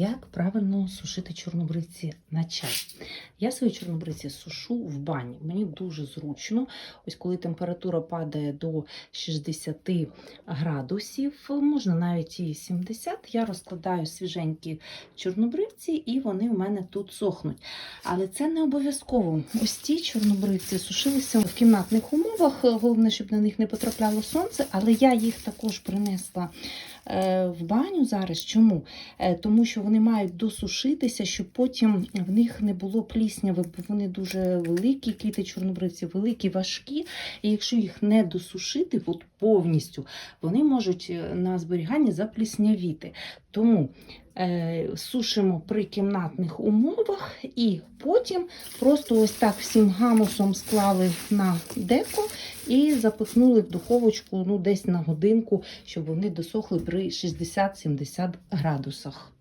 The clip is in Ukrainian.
Як правильно сушити чорнобривці на чай? Я свої чорнобривці сушу в бані. Мені дуже зручно. Ось коли температура падає до 60 градусів, можна навіть і 70, я розкладаю свіженькі чорнобривці, і вони в мене тут сохнуть. Але це не обов'язково. Ось ці чорнобривці сушилися в кімнатних умовах. Головне, щоб на них не потрапляло сонце, але я їх також принесла в баню зараз. Чому? Е, Тому що вони мають досушитися, щоб потім в них не було плісняви, бо вони дуже великі, квіти чорнобривці, великі, важкі. І якщо їх не досушити от повністю, вони можуть е, на зберіганні запліснявіти. Тому е, сушимо при кімнатних умовах і потім просто ось так всім гамусом склали на деко і запихнули в духовочку ну, десь на годинку, щоб вони досохли при 60-70 градусах.